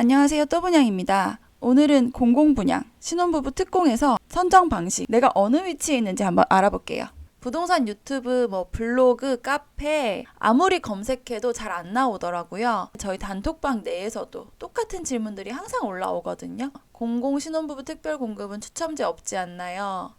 안녕하세요. 떠분양입니다. 오늘은 공공분양, 신혼부부 특공에서 선정 방식, 내가 어느 위치에 있는지 한번 알아볼게요. 부동산 유튜브, 뭐 블로그, 카페 아무리 검색해도 잘 안 나오더라고요. 저희 단톡방 내에서도 똑같은 질문들이 항상 올라오거든요. 공공 신혼부부 특별 공급은 추첨제 없지 않나요?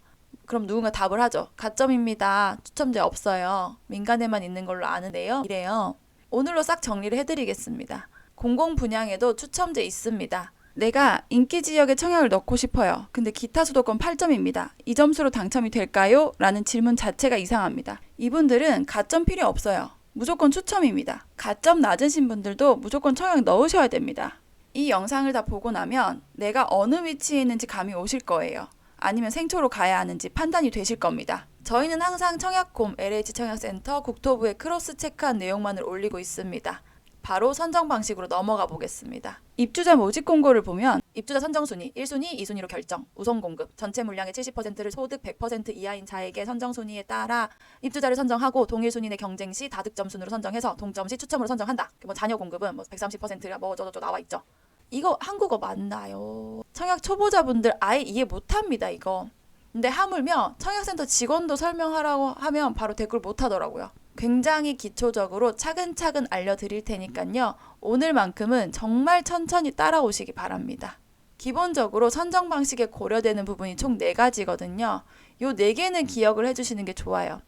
그럼 누군가 답을 하죠. 가점입니다. 추첨제 없어요. 민간에만 있는 걸로 아는데요. 이래요. 오늘로 싹 정리를 해드리겠습니다. 공공 분양에도 추첨제 있습니다. 내가 인기 지역에 청약을 넣고 싶어요. 근데 기타 수도권 8점입니다. 이 점수로 당첨이 될까요? 라는 질문 자체가 이상합니다. 이분들은 가점 필요 없어요. 무조건 추첨입니다. 가점 낮으신 분들도 무조건 청약 넣으셔야 됩니다. 이 영상을 다 보고 나면 내가 어느 위치에 있는지 감이 오실 거예요. 아니면 생초로 가야 하는지 판단이 되실 겁니다. 저희는 항상 청약콤, LH 청약센터, 국토부에 크로스 체크한 내용만을 올리고 있습니다. 바로 선정 방식으로 넘어가 보겠습니다. 입주자 모집 공고를 보면 입주자 선정 순위 1순위, 2순위로 결정, 우선 공급, 전체 물량의 70%를 소득 100% 이하인 자에게 선정 순위에 따라 입주자를 선정하고 동일 순위 내 경쟁 시 다득점 순으로 선정해서 동점 시 추첨으로 선정한다. 뭐 자녀 공급은 뭐 130%가 뭐 저저저 나와 있죠. 이거 한국어 맞나요? 청약 초보자분들 아예 이해 못합니다 이거. 근데 하물며 청약센터 직원도 설명하라고 하면 바로 댓글 못 하더라고요. 굉장히 기초적으로 차근차근 알려드릴 테니까요. 오늘만큼은 정말 천천히 따라오시기 바랍니다. 기본적으로 선정 방식에 고려되는 부분이 총 네가지거든요 요 네개는 기억을 해주시는 게 좋아요.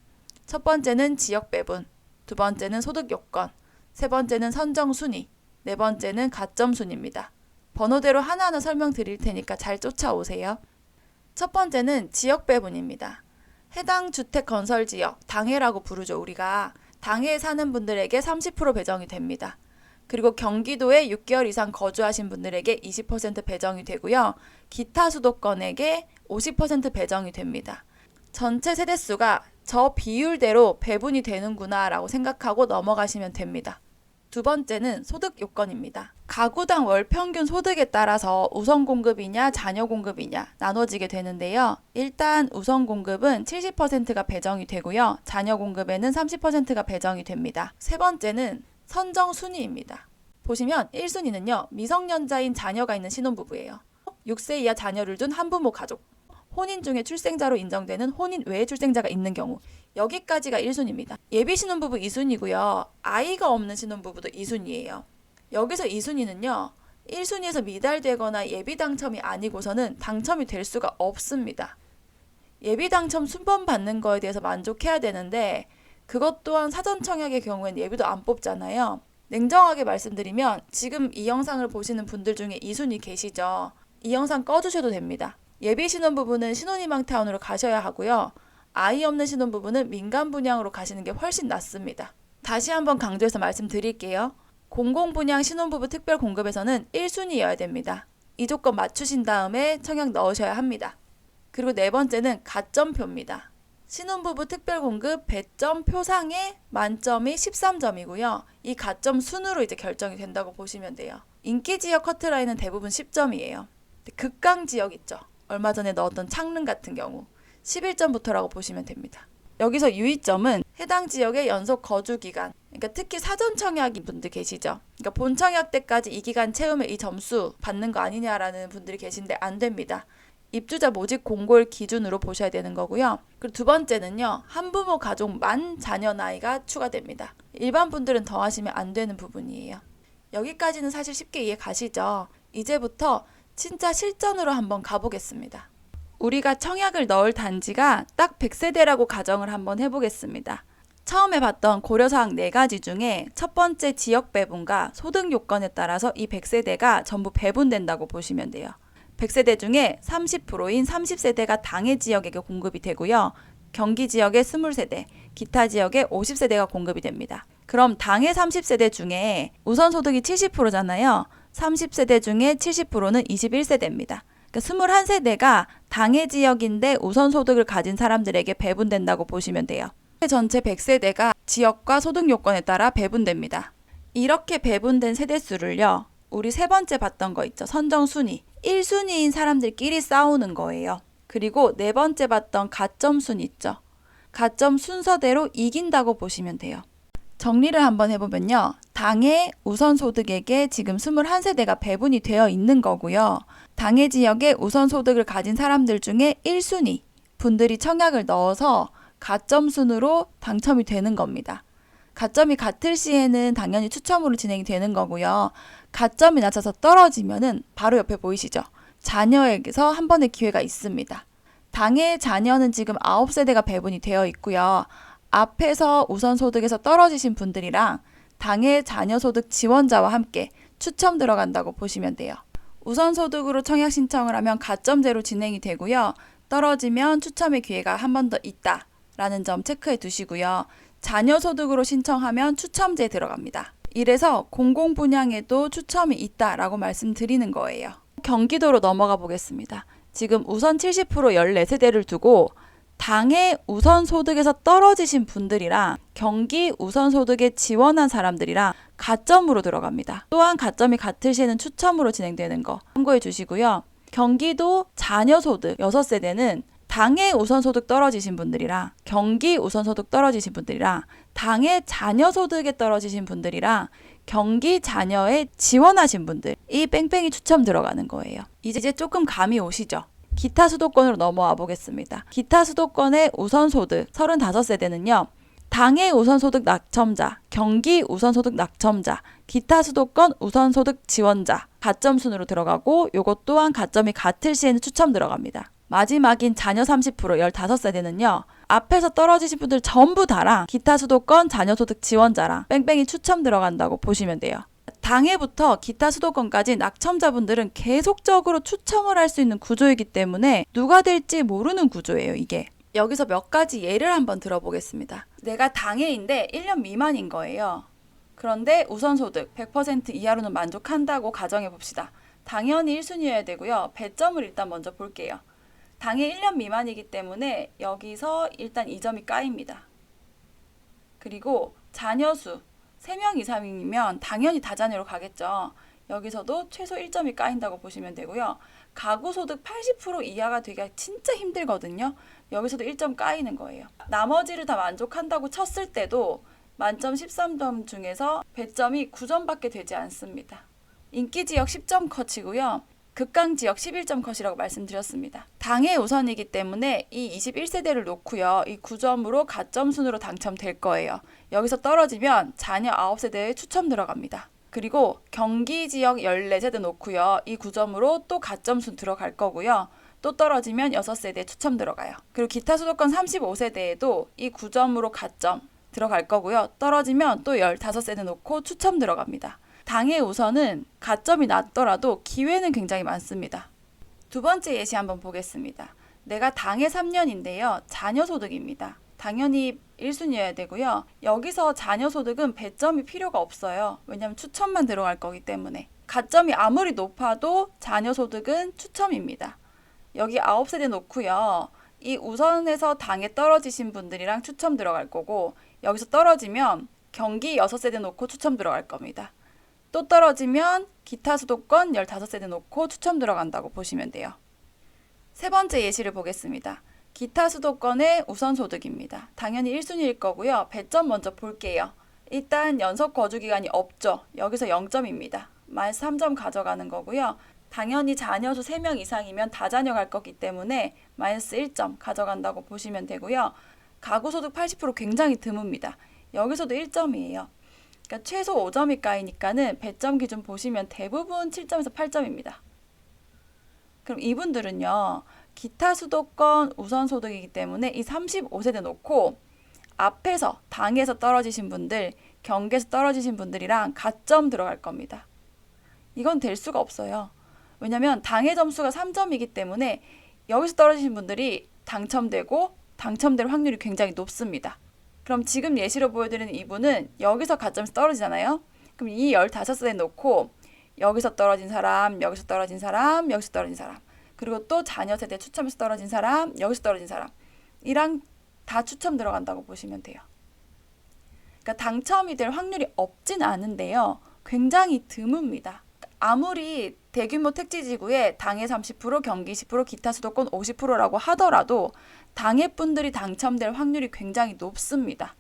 첫 번째는 지역 배분, 두 번째는 소득 요건, 세 번째는 선정 순위, 네 번째는 가점 순입니다. 번호대로 하나하나 설명드릴 테니까 잘 쫓아오세요. 첫 번째는 지역 배분입니다. 해당 주택 건설 지역, 당해라고 부르죠, 우리가. 당해에 사는 분들에게 30% 배정이 됩니다. 그리고 경기도에 6개월 이상 거주하신 분들에게 20% 배정이 되고요. 기타 수도권에게 50% 배정이 됩니다. 전체 세대수가 저 비율대로 배분이 되는구나라고 생각하고 넘어가시면 됩니다. 두 번째는 소득 요건입니다. 가구당 월 평균 소득에 따라서 우선 공급이냐 자녀 공급이냐 나눠지게 되는데요. 일단 우선 공급은 70%가 배정이 되고요. 자녀 공급에는 30%가 배정이 됩니다. 세 번째는 선정 순위입니다. 보시면 1순위는요. 미성년자인 자녀가 있는 신혼부부예요. 6세 이하 자녀를 둔 한부모 가족. 혼인 중에 출생자로 인정되는 혼인 외 출생자가 있는 경우 여기까지가 1순위입니다. 예비 신혼부부 2순위고요. 아이가 없는 신혼부부도 2순위예요. 여기서 2순위는요. 1순위에서 미달되거나 예비 당첨이 아니고서는 당첨이 될 수가 없습니다. 예비 당첨 순번 받는 거에 대해서 만족해야 되는데 그것 또한 사전 청약의 경우엔 예비도 안 뽑잖아요. 냉정하게 말씀드리면 지금 이 영상을 보시는 분들 중에 2순위 계시죠. 이 영상 꺼주셔도 됩니다. 예비 신혼부부는 신혼희망 타운으로 가셔야 하고요. 아이 없는 신혼부부는 민간 분양으로 가시는 게 훨씬 낫습니다. 다시 한번 강조해서 말씀드릴게요. 공공분양 신혼부부 특별 공급에서는 1순위여야 됩니다. 이 조건 맞추신 다음에 청약 넣으셔야 합니다. 그리고 네 번째는 가점표입니다. 신혼부부 특별 공급 배점 표상의 만점이 13점이고요. 이 가점 순으로 이제 결정이 된다고 보시면 돼요. 인기 지역 커트라인은 대부분 10점이에요. 극강 지역 있죠. 얼마 전에 넣었던 창릉 같은 경우 11점부터라고 보시면 됩니다. 여기서 유의점은 해당 지역의 연속 거주 기간, 그러니까 특히 사전 청약인 분들 계시죠. 그러니까 본 청약 때까지 이 기간 채우면 이 점수 받는 거 아니냐라는 분들이 계신데 안 됩니다. 입주자 모집 공고를 기준으로 보셔야 되는 거고요. 그리고 두 번째는요. 한부모 가족 만 자녀 나이가 추가됩니다. 일반 분들은 더 하시면 안 되는 부분이에요. 여기까지는 사실 쉽게 이해 가시죠? 이제부터 진짜 실전으로 한번 가보겠습니다. 우리가 청약을 넣을 단지가 딱 100세대라고 가정을 한번 해보겠습니다. 처음에 봤던 고려사항 4가지 중에 첫 번째 지역 배분과 소득 요건에 따라서 이 100세대가 전부 배분된다고 보시면 돼요. 100세대 중에 30%인 30세대가 당해 지역에게 공급이 되고요. 경기 지역의 20세대, 기타 지역의 50세대가 공급이 됩니다. 그럼 당해 30세대 중에 우선 소득이 70%잖아요. 30세대 중에 70%는 21세대입니다. 그러니까 21세대가 당해 지역인데 우선 소득을 가진 사람들에게 배분된다고 보시면 돼요. 전체 100세대가 지역과 소득 요건에 따라 배분됩니다. 이렇게 배분된 세대 수를요. 우리 세 번째 봤던 거 있죠. 선정 순위. 1순위인 사람들끼리 싸우는 거예요. 그리고 네 번째 봤던 가점 순 있죠. 가점 순서대로 이긴다고 보시면 돼요. 정리를 한번 해보면요. 당해 우선소득액에 지금 21세대가 배분이 되어 있는 거고요. 당해 지역에 우선소득을 가진 사람들 중에 1순위 분들이 청약을 넣어서 가점 순으로 당첨이 되는 겁니다. 가점이 같을 시에는 당연히 추첨으로 진행이 되는 거고요. 가점이 낮아서 떨어지면은 바로 옆에 보이시죠? 자녀에게서 한 번의 기회가 있습니다. 당의 자녀는 지금 9세대가 배분이 되어 있고요. 앞에서 우선 소득에서 떨어지신 분들이랑 당의 자녀소득 지원자와 함께 추첨 들어간다고 보시면 돼요. 우선 소득으로 청약 신청을 하면 가점제로 진행이 되고요. 떨어지면 추첨의 기회가 한 번 더 있다 라는 점 체크해 두시고요. 자녀 소득으로 신청하면 추첨제에 들어갑니다. 이래서 공공 분양에도 추첨이 있다라고 말씀드리는 거예요. 경기도로 넘어가 보겠습니다. 지금 우선 70% 14세대를 두고 당의 우선 소득에서 떨어지신 분들이랑 경기 우선 소득에 지원한 사람들이랑 가점으로 들어갑니다. 또한 가점이 같을 시에는 추첨으로 진행되는 거 참고해 주시고요. 경기도 자녀 소득 6세대는 당의 우선 소득 떨어지신 분들이랑 경기 우선 소득 떨어지신 분들이랑 당의 자녀 소득에 떨어지신 분들이랑 경기 자녀에 지원하신 분들 이 뺑뺑이 추첨 들어가는 거예요. 이제 조금 감이 오시죠? 기타 수도권으로 넘어와 보겠습니다. 기타 수도권의 우선소득 35세대는요. 당의 우선소득 낙첨자, 경기 우선소득 낙첨자, 기타 수도권 우선소득 지원자 가점 순으로 들어가고 요것 또한 가점이 같을 시에는 추첨 들어갑니다. 마지막인 자녀 30% 15세대는요. 앞에서 떨어지신 분들 전부 다랑 기타 수도권 자녀소득 지원자랑 뺑뺑이 추첨 들어간다고 보시면 돼요. 당해부터 기타 수도권까지 낙첨자분들은 계속적으로 추첨을 할 수 있는 구조이기 때문에 누가 될지 모르는 구조예요, 이게. 여기서 몇 가지 예를 한번 들어보겠습니다. 내가 당해인데 1년 미만인 거예요. 그런데 우선소득 100% 이하로는 만족한다고 가정해 봅시다. 당연히 1순위여야 되고요. 배점을 일단 먼저 볼게요. 당해 1년 미만이기 때문에 여기서 일단 2점이 까입니다. 그리고 자녀수 3명 이상이면 당연히 다자녀로 가겠죠. 여기서도 최소 1점이 까인다고 보시면 되고요. 가구 소득 80% 이하가 되기가 진짜 힘들거든요. 여기서도 1점 까이는 거예요. 나머지를 다 만족한다고 쳤을 때도 만점 13점 중에서 배점이 9점밖에 되지 않습니다. 인기 지역 10점 컷이고요. 극강 지역 11점 컷이라고 말씀드렸습니다. 당의 우선이기 때문에 이 21세대를 놓고요. 이 9점으로 가점 순으로 당첨될 거예요. 여기서 떨어지면 자녀 9세대에 추첨 들어갑니다. 그리고 경기 지역 14세대 놓고요. 이 9점으로 또 가점 순 들어갈 거고요. 또 떨어지면 6세대 추첨 들어가요. 그리고 기타 수도권 35세대에도 이 9점으로 가점 들어갈 거고요. 떨어지면 또 15세대 놓고 추첨 들어갑니다. 당의 우선은 가점이 낮더라도 기회는 굉장히 많습니다. 두 번째 예시 한번 보겠습니다. 내가 당의 3년인데요. 자녀 소득입니다. 당연히 1순위여야 되고요. 여기서 자녀 소득은 배점이 필요가 없어요. 왜냐하면 추첨만 들어갈 거기 때문에. 가점이 아무리 높아도 자녀 소득은 추첨입니다. 여기 9세대 놓고요. 이 우선에서 당에 떨어지신 분들이랑 추첨 들어갈 거고 여기서 떨어지면 경기 6세대 놓고 추첨 들어갈 겁니다. 또 떨어지면 기타 수도권 15세대 놓고 추첨 들어간다고 보시면 돼요. 세 번째 예시를 보겠습니다. 기타 수도권의 우선 소득입니다. 당연히 1순위일 거고요. 배점 먼저 볼게요. 일단 연속 거주 기간이 없죠. 여기서 0점입니다. 마이너스 3점 가져가는 거고요. 당연히 자녀 수 3명 이상이면 다자녀 갈 거기 때문에 마이너스 1점 가져간다고 보시면 되고요. 가구 소득 80% 굉장히 드뭅니다. 여기서도 1점이에요. 그러니까 최소 5점이 까이니까는 배점 기준 보시면 대부분 7점에서 8점입니다. 그럼 이분들은요. 기타 수도권 우선 소득이기 때문에 이 35세대 놓고 앞에서 당에서 떨어지신 분들, 경계에서 떨어지신 분들이랑 가점 들어갈 겁니다. 이건 될 수가 없어요. 왜냐면 당의 점수가 3점이기 때문에 여기서 떨어지신 분들이 당첨되고 당첨될 확률이 굉장히 높습니다. 그럼 지금 예시로 보여드리는 이분은 여기서 가점에서 떨어지잖아요. 그럼 이 15세 놓고 여기서 떨어진 사람, 여기서 떨어진 사람, 여기서 떨어진 사람, 그리고 또 자녀 세대 추첨에서 떨어진 사람, 여기서 떨어진 사람, 이랑 다 추첨 들어간다고 보시면 돼요. 그러니까 당첨이 될 확률이 없진 않은데요. 굉장히 드뭅니다. 아무리 대규모 택지 지구에 당해 30%, 경기 10%, 기타 수도권 50%라고 하더라도 당해 분들이 당첨될 확률이 굉장히 높습니다.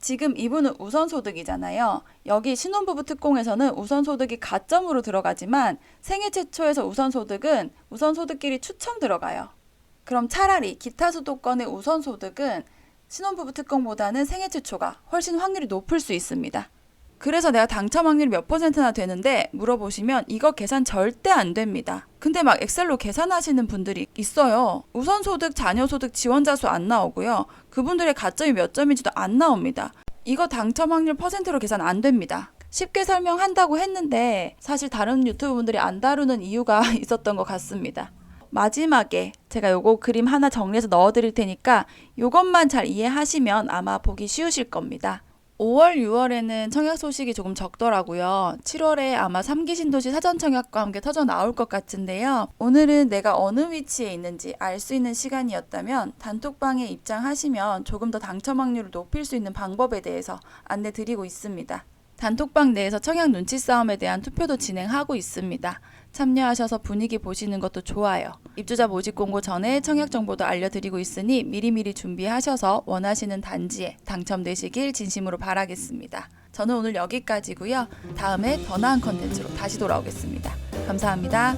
지금 이분은 우선소득이잖아요. 여기 신혼부부 특공에서는 우선소득이 가점으로 들어가지만 생애 최초에서 우선소득은 우선소득끼리 추첨 들어가요. 그럼 차라리 기타 수도권의 우선소득은 신혼부부 특공보다는 생애 최초가 훨씬 확률이 높을 수 있습니다. 그래서 내가 당첨 확률이 몇 퍼센트나 되는데 물어보시면 이거 계산 절대 안 됩니다. 근데 막 엑셀로 계산하시는 분들이 있어요. 우선 소득, 자녀 소득 지원자 수 안 나오고요. 그분들의 가점이 몇 점인지도 안 나옵니다. 이거 당첨 확률 퍼센트로 계산 안 됩니다. 쉽게 설명한다고 했는데 사실 다른 유튜브 분들이 안 다루는 이유가 있었던 것 같습니다. 마지막에 제가 요거 그림 하나 정리해서 넣어 드릴 테니까 요것만 잘 이해하시면 아마 보기 쉬우실 겁니다. 5월, 6월에는 청약 소식이 조금 적더라고요. 7월에 아마 3기 신도시 사전 청약과 함께 터져 나올 것 같은데요. 오늘은 내가 어느 위치에 있는지 알 수 있는 시간이었다면 단톡방에 입장하시면 조금 더 당첨 확률을 높일 수 있는 방법에 대해서 안내 드리고 있습니다. 단톡방 내에서 청약 눈치 싸움에 대한 투표도 진행하고 있습니다. 참여하셔서 분위기 보시는 것도 좋아요. 입주자 모집 공고 전에 청약 정보도 알려드리고 있으니 미리미리 준비하셔서 원하시는 단지에 당첨되시길 진심으로 바라겠습니다. 저는 오늘 여기까지고요. 다음에 더 나은 컨텐츠로 다시 돌아오겠습니다. 감사합니다.